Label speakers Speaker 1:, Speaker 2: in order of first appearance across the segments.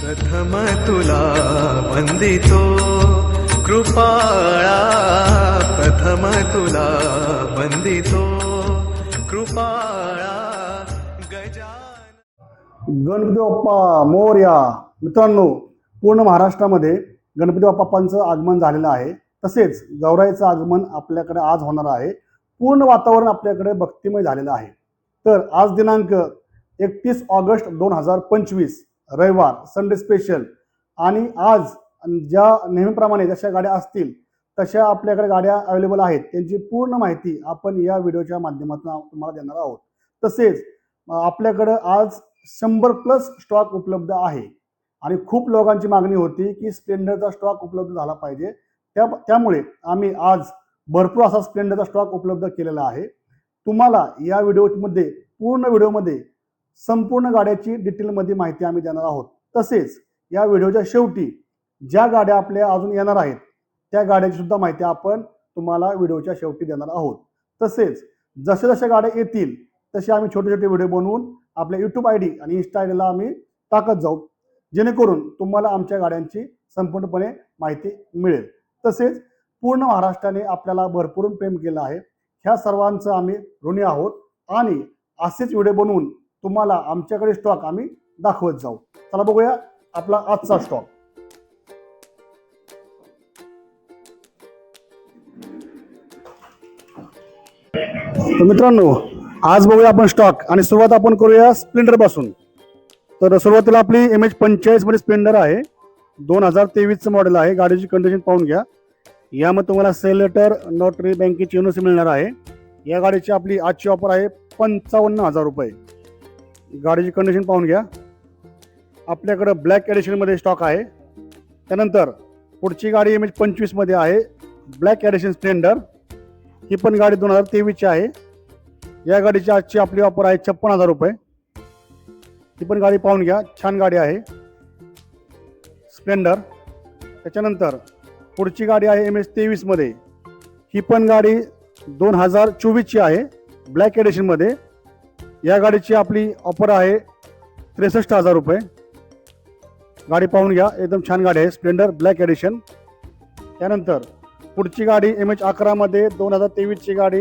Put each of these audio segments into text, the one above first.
Speaker 1: प्रथम तुला वंदितो. कृपाळा प्रथम तुला वंदितो. कृपाळा गजान
Speaker 2: गणपती बाप्पा मोर्या. मित्रांनो पूर्ण महाराष्ट्रामध्ये गणपती बाप्पांचं आगमन झालेलं आहे. तसेच गौराईचं आगमन आपल्याकडे आज होणार आहे. पूर्ण वातावरण आपल्याकडे भक्तिमय झालेलं आहे. तर आज दिनांक एकतीस ऑगस्ट दोन हजार पंचवीस. रविवार संडे स्पेशल आणि आज ज्या नेहमीप्रमाणे जशा गाड्या असतील तशा आपल्याकडे गाड्या अवेलेबल आहेत. त्यांची पूर्ण माहिती आपण या व्हिडिओच्या माध्यमातून तुम्हाला देणार आहोत. तसेच आपल्याकडं आज शंभर प्लस स्टॉक उपलब्ध आहे. आणि खूप लोकांची मागणी होती की स्प्लेंडरचा स्टॉक उपलब्ध झाला पाहिजे. त्या त्यामुळे आम्ही आज भरपूर असा स्प्लेंडरचा स्टॉक उपलब्ध केलेला आहे. तुम्हाला या व्हिडिओमध्ये पूर्ण व्हिडिओमध्ये संपूर्ण गाड्याची डिटेलमध्ये माहिती आम्ही देणार आहोत. तसेच या व्हिडिओच्या शेवटी ज्या गाड्या आपल्या अजून येणार आहेत त्या गाड्याची सुद्धा माहिती आपण तुम्हाला व्हिडिओच्या शेवटी देणार आहोत. तसेच जसे जशा गाड्या येतील तसे आम्ही छोटे छोटे व्हिडिओ बनवून आपल्या यूट्यूब आय डी आणि इन्स्टा आय डीला आम्ही टाकत जाऊ. जेणेकरून तुम्हाला आमच्या गाड्यांची संपूर्णपणे माहिती मिळेल. तसेच पूर्ण महाराष्ट्राने आपल्याला भरपूर प्रेम केलं आहे. ह्या सर्वांचं आम्ही ऋणी आहोत आणि असेच व्हिडिओ बनवून तुम्हाला आमच्याकडे स्टॉक आम्ही दाखवत जाऊ. चला बघूया आपला आजचा स्टॉक तर मित्रांनो आज बघूया आपण स्टॉक आणि सुरुवात आपण करूया स्प्लेंडरपासून. तर सुरुवातीला आपली एम एच पंचेचाळीसमध्ये स्प्लेंडर आहे. दोन हजार तेवीसचं मॉडेल आहे. गाडीची कंडिशन पाहून घ्या. यामध्ये तुम्हाला सेल लेटर नोटरी बँकेची युनिसी मिळणार आहे. या गाडीची आपली आजची ऑफर आहे पंचावन्न हजार रुपये. गाडीची कंडिशन पाहून घ्या. आपल्याकडं ब्लॅक ॲडिशनमध्ये स्टॉक आहे. त्यानंतर पुढची गाडी एम एच पंचवीसमध्ये आहे. ब्लॅक एडिशन स्प्लेंडर ही पण गाडी दोन हजार तेवीसची आहे. या गाडीची आजची आपली ऑफर आहे छप्पन हजार रुपये. ही पण गाडी पाहून घ्या. छान गाडी आहे. स्प्लेंडर त्याच्यानंतर पुढची गाडी आहे एम एस तेवीसमध्ये ही पण गाडी दोन हजार चोवीसची आहे. ब्लॅक एडिशनमध्ये या गाडीची आपली ऑफर आहे त्रेसष्ट हजार रुपये. गाडी पाहून घ्या एकदम छान गाडी आहे स्प्लेंडर ब्लॅक एडिशन. त्यानंतर पुढची गाडी एम एच अकरामध्ये दोन हजार तेवीसची गाडी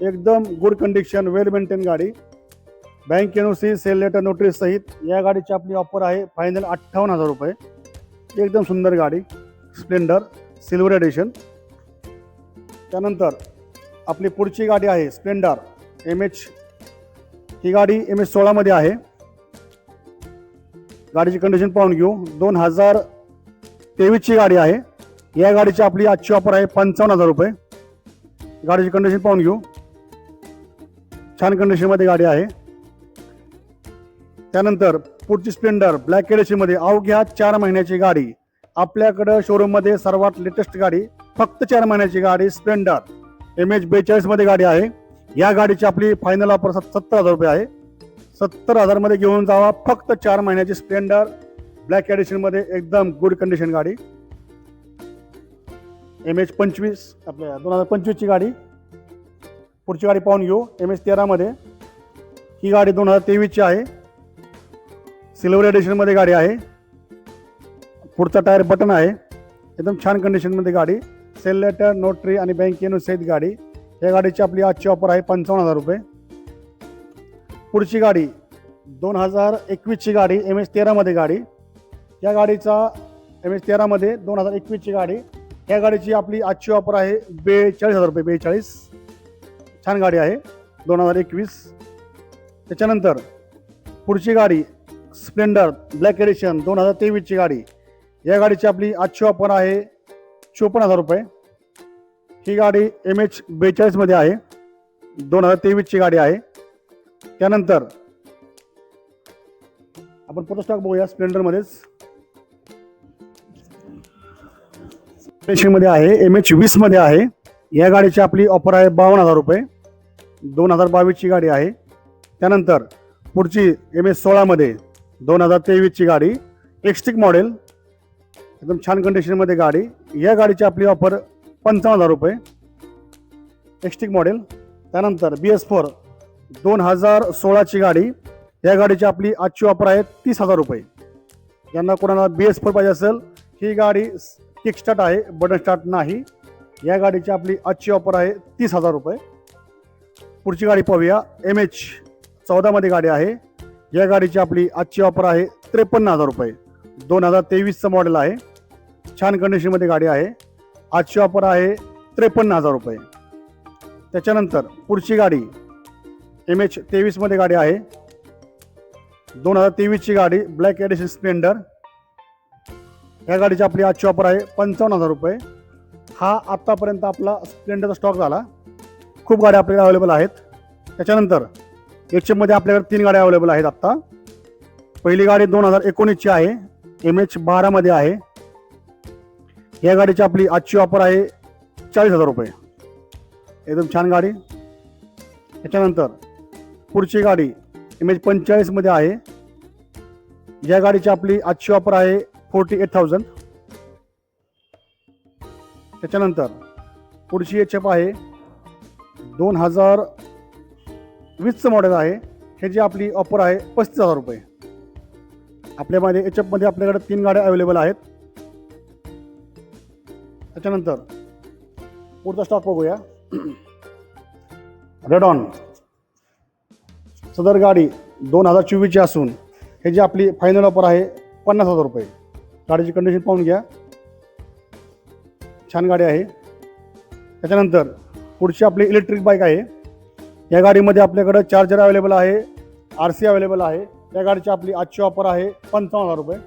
Speaker 2: एकदम गुड कंडिशन वेल मेंटेन गाडी. Bank N C sale letter notary सहित या गाडीची आपली ऑफर आहे फायनल अठ्ठावन्न हजार रुपये. एकदम सुंदर गाडी स्प्लेंडर सिल्वर एडिशन त्यानंतर आपली पुढची गाडी आहे स्प्लेंडर एम एच ही गाडी एम एस सोळामध्ये आहे. गाडीची कंडिशन पाहून घेऊ. दोन हजार तेवीसची गाडी आहे. या गाडीची आपली आजची ऑफर आहे पंचावन्न हजार रुपये. गाडीची कंडिशन पाहून घेऊ. छान कंडिशनमध्ये गाडी आहे. त्यानंतर पुढची स्प्लेंडर ब्लॅकमध्ये अवघ्या चार महिन्याची गाडी. आपल्याकडं शोरूममध्ये सर्वात लेटेस्ट गाडी फक्त चार महिन्याची गाडी स्प्लेंडर. एम एच बेचाळीसमध्ये गाडी आहे. या गाडीची आपली फायनल ऑफर सत्तर हजार रुपये आहे. सत्तर हजारमध्ये घेऊन जावा. फक्त चार महिन्याची स्प्लेंडर. ब्लॅक एडिशनमध्ये एकदम गुड कंडिशन गाडी. एम एच पंचवीस आपल्या दोन हजार पंचवीसची गाडी. पुढची गाडी पाहून घेऊ. एम एच तेरामध्ये. ही गाडी दोन हजार तेवीसची आहे. सिल्वर एडिशनमध्ये गाडी आहे. पुढचा टायर बटन आहे. एकदम छान कंडिशनमध्ये गाडी. सेल लेटर नोटरी आणि बँकेनं सहित गाडी. या गाडीची आपली आजची ऑफर आहे पंचावन्न हजार रुपये. पुढची गाडी दोन हजार एकवीसची गाडी एम एच तेरामध्ये गाडी. या गाडीचा एम एच तेरामध्ये दोन हजार एकवीसची गाडी. या गाडीची आपली आजची ऑफर आहे बेचाळीस हजार रुपये बेचाळीस. छान गाडी आहे दोन हजार एकवीस. त्याच्यानंतर पुढची गाडी स्प्लेंडर ब्लॅक एडिशन दोन हजार तेवीसची गाडी. या गाडीची आपली आजची ऑफर आहे चोपन्न हजार रुपये. ही गाडी एम एच बेचाळीसमध्ये आहे. दोन हजार तेवीसची गाडी आहे. त्यानंतर आपण पुढचा स्टॉक बघूया स्प्लेंडरमध्येच मध्ये आहे एम एच वीसमध्ये आहे. या गाडीची आपली ऑफर आहे बावन्न हजार रुपये. दोन हजार बावीसची गाडी आहे. त्यानंतर पुढची एम एस सोळामध्ये दोन हजार तेवीसची गाडी एक्स्टिक मॉडेल एकदम छान कंडिशनमध्ये गाडी. या गाडीची आपली ऑफर पंचावन्न हजार रुपये. एक्स्टिक मॉडेल त्यानंतर बी एस फोर दोन हजार सोळाची गाडी. या गाडीची आपली आजची ऑफर आहे तीस हजार रुपये. ज्यांना कोणाला बी एस फोर पाहिजे असेल ही गाडी किक स्टार्ट आहे बटन स्टार्ट नाही. या गाडीची आपली आजची ऑफर आहे तीस हजार रुपये. पुढची गाडी पाहूया. एम एच चौदामध्ये गाडी आहे. या गाडीची आपली आजची ऑफर आहे त्रेपन्न हजार रुपये. दोन हजार तेवीसचं मॉडेल आहे. छान कंडिशनमध्ये गाडी आहे. आजची ऑफर आहे त्रेपन्न हजार रुपये. त्याच्यानंतर पुढची गाडी एम एच तेवीसमध्ये गाडी आहे. दोन हजार तेवीसची गाडी ब्लॅक एडिशन स्प्लेंडर या गाडीची आपली आजची ऑफर आहे पंचावन्न हजार रुपये. हा आत्तापर्यंत आपला स्प्लेंडरचा स्टॉक झाला. खूप गाड्या आपल्याकडे अवेलेबल आहेत. त्याच्यानंतर एच आपल्याकडे तीन गाड्या अवेलेबल आहेत आत्ता. पहिली गाडी दोन हजार एकोणीसची आहे. एम एच बारामध्ये आहे. या गाडीची आपली आजची ऑफर आहे चाळीस हजार रुपये. एकदम छान गाडी. त्याच्यानंतर पुढची गाडी एम एच पंचेचाळीसमध्ये आहे. या गाडीची आपली आजची ऑफर आहे फोर्टी एट थाउजंड. त्याच्यानंतर पुढची एच एफ आहे दोन हजार वीसचं मॉडेल आहे. हे जी आपली ऑफर आहे पस्तीस हजार रुपये. आपल्यामध्ये एच एफमध्ये आपल्याकडे तीन गाड्या अवेलेबल आहेत. त्याच्यानंतर पुढचा स्टॉक बघूया. रेड ऑन सदर गाडी दोन हजार चोवीसची असून हे जी आपली फायनल ऑफर आहे पन्नास हजार रुपये. गाडीची कंडिशन पाहून घ्या. छान गाडी आहे. त्याच्यानंतर पुढची आपली इलेक्ट्रिक बाईक आहे. या गाडीमध्ये आपल्याकडं चार्जर अवेलेबल आहे आर सी अवेलेबल आहे. या गाडीची आपली आजची ऑफर आहे पंचावन्न हजार रुपये.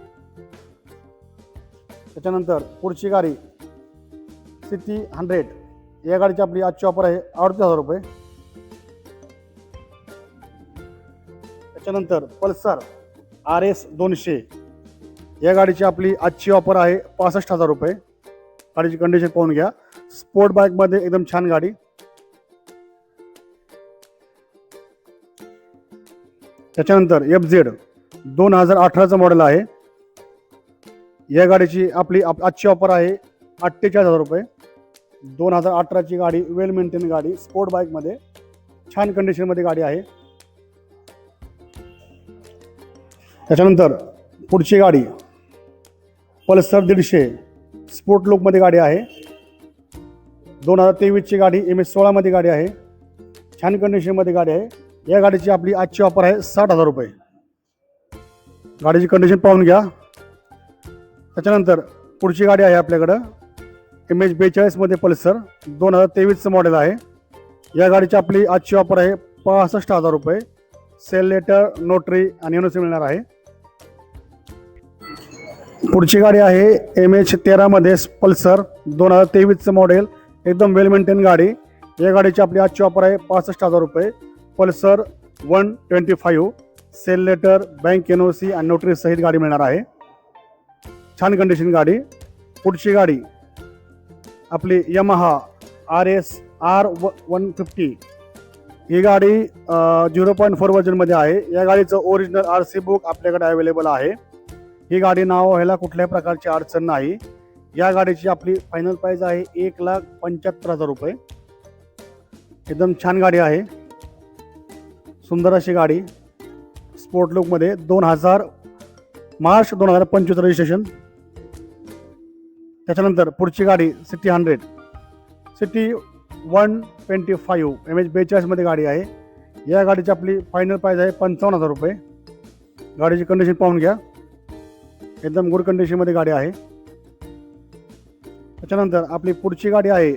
Speaker 2: त्याच्यानंतर पुढची गाडी सिटी हंड्रेड. या गाडीची आपली आजची ऑफर आहे अडतीस हजार रुपये. त्याच्यानंतर पल्सर आर एस दोनशे. या गाडीची आपली आजची ऑफर आहे पासष्ट हजार रुपये. गाडीची कंडिशन पाहून घ्या. स्पोर्ट बाईकमध्ये एकदम छान गाडी. त्याच्यानंतर एफ झेड दोन हजार अठराचं मॉडेल आहे. या गाडीची आपली आप- आजची ऑफर आहे अठ्ठेचाळीस हजार रुपये. दोन हजार अठराची गाडी वेल मेंटेन गाडी स्पोर्ट बाईकमध्ये छान कंडिशनमध्ये गाडी आहे. त्याच्यानंतर पुढची गाडी पल्सर दीडशे स्पोर्ट लुकमध्ये गाडी आहे. दोन हजार तेवीसची गाडी एम एस सोळामध्ये गाडी आहे. छान कंडिशनमध्ये गाडी आहे. या गाडीची आपली आजची ऑफर आहे साठ हजार रुपये. गाडीची कंडिशन पाहून घ्या. त्याच्यानंतर पुढची गाडी आहे आपल्याकडं. एम एच बेचाळीसमध्ये पल्सर दोन हजार तेवीसचं मॉडेल आहे. या गाडीची आपली आजची ऑफर आहे पासष्ट हजार रुपये. सेल लेटर नोटरी आणि एनओसी मिळणार आहे. पुढची गाडी आहे एम एच तेरामध्ये पल्सर दोन हजार तेवीसचं मॉडेल एकदम वेल मेंटेन गाडी. या गाडीची आपली आजची ऑफर आहे पासष्ट हजार रुपये. Pulsar one twenty five sale letter bank N O C आणि नोटरी सहित गाडी मिळणार आहे. छान कंडिशन गाडी. पुढची गाडी आपली यमहा आर एस आर व वन फिफ्टी ही गाडी झिरो पॉईंट फोर वर्जनमध्ये आहे. या गाडीचं ओरिजिनल आर सी बुक आपल्याकडे अवेलेबल आहे. ही गाडी नाव व्हायला कुठल्याही प्रकारची अडचण नाही. या गाडीची आपली फायनल प्राईज आहे एक लाख पंच्याहत्तर हजार रुपये. एकदम छान गाडी आहे. सुंदर अशी गाडी. स्पोर्ट लुकमध्ये दोन हजार मार्च दोन हजार पंचवीस रजिस्ट्रेशन त्याच्यानंतर पुढची गाडी CT hundred. CT one twenty five M H बेचाळीसमध्ये गाडी आहे. या गाडीची आपली फायनल प्राईज आहे पंचावन्न हजार रुपये. गाडीची कंडिशन पाहून घ्या. एकदम गुड कंडिशनमध्ये गाडी आहे. त्याच्यानंतर आपली पुढची गाडी आहे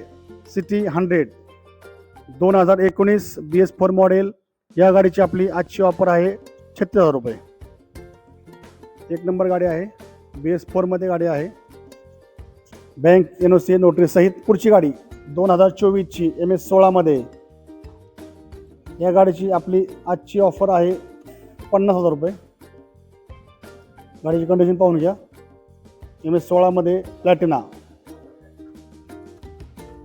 Speaker 2: सिटी हंड्रेड. दोन हजार एकोणीस बी एस फोर मॉडेल या गाडीची आपली आजची ऑफर आहे छत्तीस हजार रुपये. एक नंबर गाडी आहे. बी एस फोरमध्ये गाडी आहे. बँक एन ओ सी नोटरीसहित पुढची गाडी दोन हजार चोवीसची एम एस सोळामध्ये. या गाडीची आपली आजची ऑफर आहे पन्नास हजार रुपये. गाडीची कंडिशन पाहून घ्या. एम एस सोळामध्ये प्लॅटिना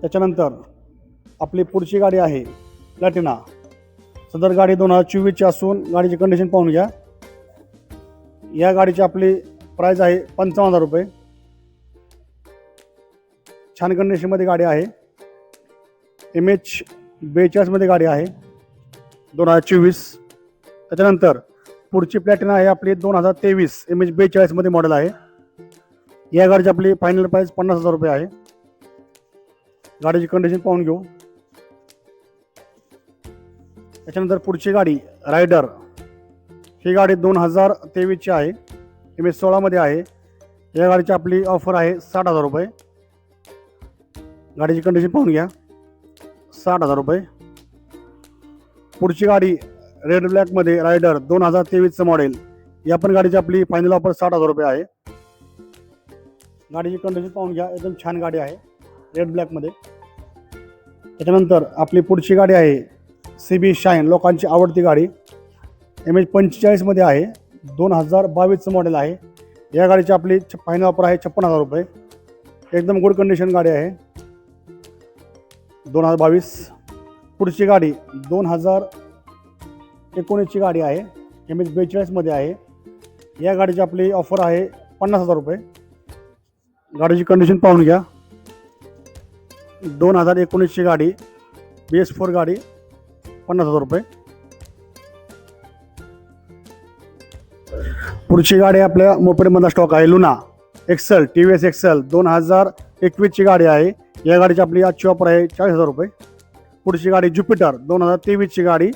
Speaker 2: त्याच्यानंतर आपली पुढची गाडी आहे प्लॅटिना सदर गाडी दोन हजार चोवीसची असून गाडीची कंडिशन पाहून घ्या. या गाडीची आपली प्राईज आहे पंचावन्न हजार रुपये. छान कंडिशनमध्ये गाडी आहे. एम एच बेचाळीसमध्ये गाडी आहे. दोन हजार चोवीस. त्याच्यानंतर पुढची प्लॅटिना आहे आपली दोन हजार तेवीस. एम एच बेचाळीसमध्ये मॉडेल आहे. या गाडीची आपली फायनल प्राईस पन्नास हजार रुपये आहे. गाडीची कंडिशन पाहून घेऊ. त्याच्यानंतर पुढची गाडी रायडर ही गाडी दोन हजार तेवीसची आहे. एम एच सोळामध्ये आहे. या गाडीची आपली ऑफर आहे साठ हजार रुपये. गाडीची कंडिशन पाहून घ्या. साठ हजार रुपये. पुढची गाडी रेड ब्लॅकमध्ये रायडर दोन हजार तेवीसचं मॉडेल या पण गाडीची आपली फायनल ऑफर साठ हजार रुपये आहे. गाडीची कंडिशन पाहून घ्या. एकदम छान गाडी आहे. रेड ब्लॅकमध्ये त्याच्यानंतर आपली पुढची गाडी आहे. सी बी शाईन लोकांची आवडती गाडी. एम एच पंचेचाळीसमध्ये आहे. दोन हजार बावीसचं मॉडेल आहे. या गाडीची आपली फायनल ऑफर आहे छप्पन हजार रुपये. एकदम गुड कंडिशन गाडी आहे. दोन हजार बावीस पुढची गाडी दोन हजार एकोणीसची गाडी आहे. एम एच बेचाळीसमध्ये आहे. या गाडीची आपली ऑफर आहे पन्नास हजार रुपये. गाडीची कंडिशन पाहून घ्या. दोन हजार एकोणीसची गाडी बी एस फोर गाडी पन्नास हजार रुपये. पुढची गाडी आपल्या मोपेडमधला स्टॉक आहे. Luna Excel T V S Excel दोन हजार एकवीसची गाडी आहे. या गाडीची आपली आजची ऑफर आहे चाळीस हजार रुपये. पुढची गाडी ज्युपिटर दोन हजार तेवीसची गाडी.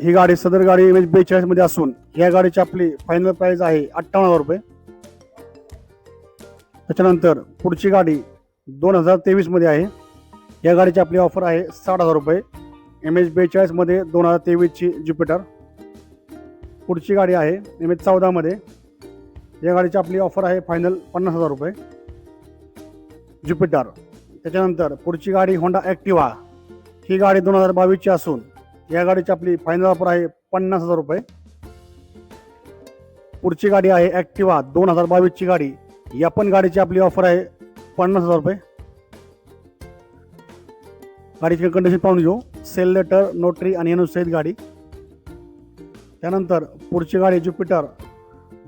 Speaker 2: ही गाडी सदर गाडी म्हणजे एम एच बेचाळीसमध्ये असून या गाडीची आपली फायनल प्राईज आहे अठ्ठावन्न हजार रुपये. त्याच्यानंतर पुढची गाडी दोन हजार तेवीसमध्ये आहे. या गाडीची आपली ऑफर आहे साठ हजार रुपये. एम एच बेचाळीसमध्ये दोन हजार तेवीसची ज्युपिटर. पुढची गाडी आहे एम एच चौदामध्ये या गाडीची आपली ऑफर आहे फायनल पन्नास हजार रुपये. ज्युपिटर. त्याच्यानंतर पुढची गाडी होंडा ॲक्टिवा. ही गाडी दोन हजार बावीसची असून या गाडीची आपली फायनल ऑफर आहे पन्नास हजार रुपये. पुढची गाडी आहे ॲक्टिवा दोन हजार बावीसची गाडी. या पण गाडीची आपली ऑफर आहे पन्नास हजार रुपये. गाडीची कंडिशन पाहून घेऊ. सेल लेटर नोटरी आणि अनुसहित गाडी. त्यानंतर पुढची गाडी ज्युपिटर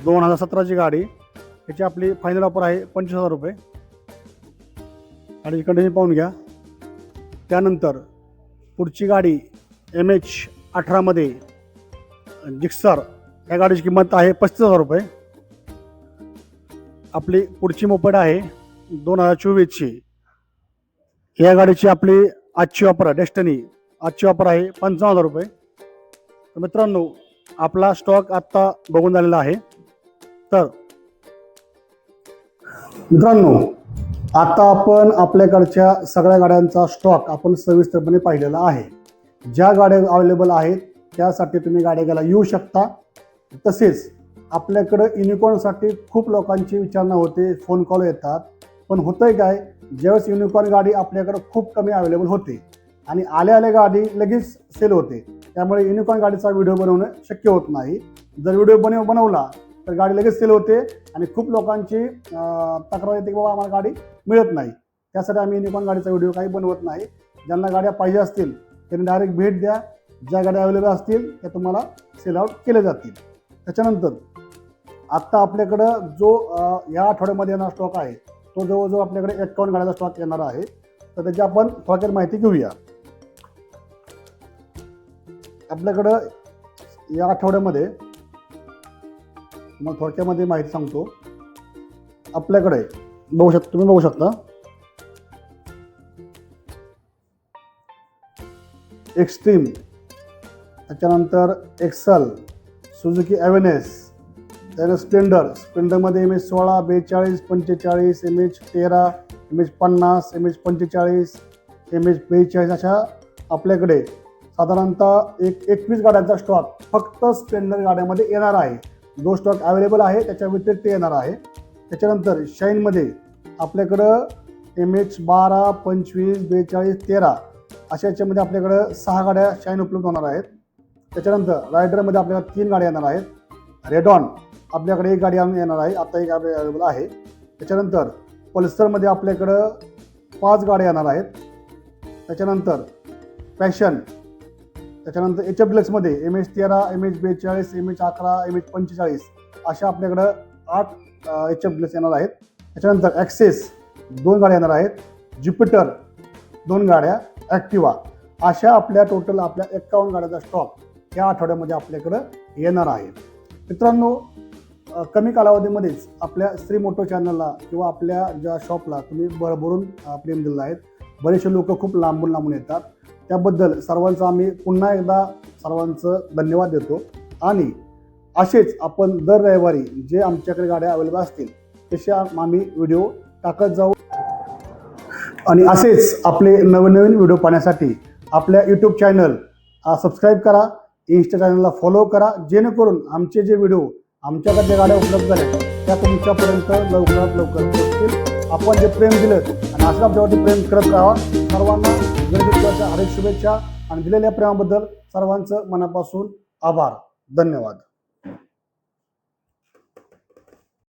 Speaker 2: दोन हजार सतराची गाडी. याची आपली फायनल ऑफर आहे पंचवीस हजार रुपये. गाडीची कंडिशन पाहून घ्या. त्यानंतर पुढची गाडी एम एच अठरामध्ये जिक्सर या गाडीची किंमत आहे पस्तीस हजार रुपये. आपली पुढची मोपेड आहे दोन हजार चोवीसची. या गाडीची आपली आजची ऑफर आहे डेस्टनी आजची ऑफर आहे पंचावन्न हजार रुपये. तर मित्रांनो आपला स्टॉक आत्ता बघून झालेला आहे. तर मित्रांनो आता आपण आपल्याकडच्या सगळ्या गाड्यांचा स्टॉक आपण सविस्तरपणे पाहिलेला आहे. ज्या गाड्या अवेलेबल आहेत त्यासाठी तुम्ही गाड्या घ्यायला येऊ शकता. तसेच आपल्याकडं युनिकॉर्नसाठी खूप लोकांची विचारणा होते फोन कॉल येतात. पण होतंय काय ज्यावेळेस युनिकॉर्न गाडी आपल्याकडं खूप कमी अवेलेबल होते आणि आल्या आल्या गाडी लगेच सेल होते. त्यामुळे युनिकॉर्न गाडीचा व्हिडिओ बनवणं शक्य होत नाही. जर व्हिडिओ बनव बनवला तर गाडी लगेच सेल होते आणि खूप लोकांची तक्रार येते की बाबा आम्हाला गाडी मिळत नाही. त्यासाठी आम्ही निकॉन गाडीचा व्हिडिओ काही बनवत नाही. ज्यांना गाड्या पाहिजे असतील त्यांनी डायरेक्ट भेट द्या. ज्या गाड्या अवेलेबल असतील त्या तुम्हाला सेल आउट केल्या जातील. त्याच्यानंतर आत्ता आपल्याकडं जो या आठवड्यामध्ये येणारा स्टॉक आहे तो जवळजवळ आपल्याकडे एकावन्न गाड्याचा स्टॉक येणार आहे. तर त्याची आपण थोडक्यात माहिती घेऊया. आपल्याकडं या आठवड्यामध्ये मग थोडक्यामध्ये माहिती सांगतो. आपल्याकडे बघू शकता तुम्ही बघू शकता. एक्स्ट्रीम त्याच्यानंतर एक्सल सुझुकी ॲव्हेनेस त्यानंतर स्प्लेंडर स्प्लेंडरमध्ये एम एच सोळा बेचाळीस पंचेचाळीस एम एच तेरा एम एच पन्नास एम एच पंचेचाळीस एम एच बेचाळीस अशा आपल्याकडे साधारणतः एक एकवीस गाड्यांचा स्टॉक फक्त स्प्लेंडर गाड्यामध्ये येणार आहे. जो स्टॉक अवेलेबल आहे त्याच्या व्यतिरिक्त येणार आहे. त्याच्यानंतर शाईनमध्ये आपल्याकडं एम एच बारा पंचवीस बेचाळीस तेरा अशा याच्यामध्ये आपल्याकडं सहा गाड्या शाईन उपलब्ध होणार आहेत. त्याच्यानंतर रायडरमध्ये आपल्याला तीन गाड्या येणार आहेत. रेडॉन आपल्याकडे एक गाडी येणार आहे. आता एक गाडी अवेलेबल आहे. त्याच्यानंतर पल्सरमध्ये आपल्याकडं पाच गाड्या येणार आहेत. त्याच्यानंतर पॅशन त्याच्यानंतर एच एफ डिलक्समध्ये एम एच तेरा एम एच बेचाळीस एम एच अकरा एम एच पंचेचाळीस अशा आपल्याकडं आठ एच एफ डिलक्स येणार आहेत. त्याच्यानंतर ॲक्सेस दोन गाड्या येणार आहेत. ज्युपिटर दोन गाड्या ॲक्टिवा अशा आपल्या टोटल आपल्या एकावन्न गाड्याचा स्टॉक या आठवड्यामध्ये आपल्याकडं येणार आहे. मित्रांनो कमी कालावधीमध्येच आपल्या श्री मोटो चॅनलला किंवा आपल्या ज्या शॉपला तुम्ही भरभरून प्रेम दिलं आहेत बरेचसे लोक खूप लांबून लांबून येतात. त्याबद्दल सर्वांचं आम्ही पुन्हा एकदा सर्वांचं धन्यवाद देतो. आणि असेच आपण दर रविवारी जे आमच्याकडे गाड्या अवेलेबल असतील तसे आम्ही व्हिडिओ टाकत जाऊ. आणि असेच आपले नवीन नवीन व्हिडिओ पाहण्यासाठी आपल्या यूट्यूब चॅनल सबस्क्राईब करा. इन्स्टा चॅनलला फॉलो करा. जेणेकरून आमचे जे व्हिडिओ आमच्याकडे गाड्या उपलब्ध झाल्या त्या तुमच्यापर्यंत लवकरात लवकर पोहोचतील. आपण जे प्रेम दिलं आणि असं आमच्यावरती प्रेम करत राहा सर्वांना गणेशोत्सवाच्या हार्दिक शुभेच्छा आणि दिलेल्या प्रेमाबद्दल सर्वांचं मनापासून आभार. धन्यवाद.